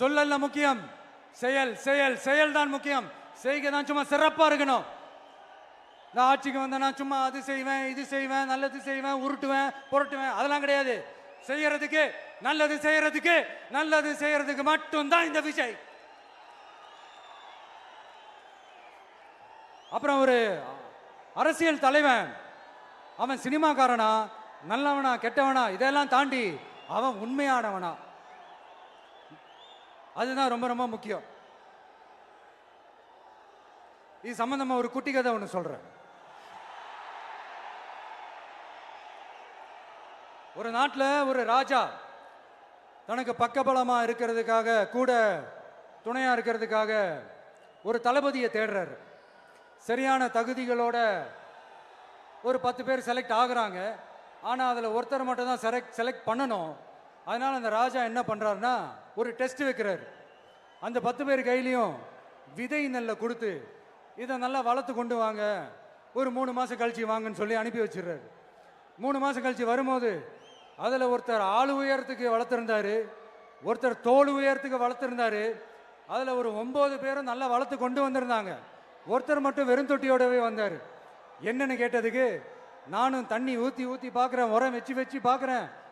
சொல்லல்ல முக்கியம். செயல் செயல் செயல் தான் முக்கியம். செய்கை தான் சும்மா சிறப்பா இருக்கணும். நான் ஆட்சிக்கு வந்தேன்னா சும்மா அது செய்வேன் இது செய்வேன் நல்லது செய்வேன் உருட்டுவேன் புரட்டுவேன் அதெல்லாம் கிடையாது. செய்யறதுக்கு நல்லது செய்யறதுக்கு நல்லது செய்யறதுக்கு மட்டும்தான் இந்த விஜய். அப்புறம் ஒரு அரசியல் தலைவன் அவன் சினிமாக்காரனா நல்லவனா கெட்டவனா இதெல்லாம் தாண்டி அவன் உண்மையானவனா. அதுதான் ரொம்ப ரொம்ப முக்கியம். இது சம்பந்தமா ஒரு குட்டி கதை ஒன்று சொல்றேன். ஒரு நாட்டில் ஒரு ராஜா தனக்கு பக்கபலமாக இருக்கிறதுக்காக கூட துணையாக இருக்கிறதுக்காக ஒரு தளபதியை தேடுறாரு. சரியான தகுதிகளோட ஒரு பத்து பேர் செலக்ட் ஆகுறாங்க. ஆனால் அதில் ஒருத்தர் மட்டும் தான் செலக்ட் செலக்ட் பண்ணணும். அதனால் அந்த ராஜா என்ன பண்ணுறாருன்னா ஒரு டெஸ்ட் வைக்கிறார். அந்த பத்து பேர் கையிலையும் விதை நெல்லை கொடுத்து இதை நல்லா வளர்த்து கொண்டு வாங்க ஒரு மூணு மாதம் கழிச்சு வாங்கன்னு சொல்லி அனுப்பி வச்சிடுறாரு. மூணு மாதம் கழிச்சு வரும்போது அதில் ஒருத்தர் ஆள் உயரத்துக்கு வளர்த்துருந்தாரு ஒருத்தர் தோல் உயரத்துக்கு வளர்த்துருந்தாரு அதில் ஒரு ஒம்பது பேரும் நல்லா வளர்த்து கொண்டு வந்திருந்தாங்க. ஒருத்தர் மட்டும் வெறும் தொட்டியோடவே வந்தார். என்னன்னு கேட்டதுக்கு நானும் தண்ணி ஊற்றி ஊற்றி பார்க்குறேன் உரம் வச்சு வச்சு பார்க்குறேன்.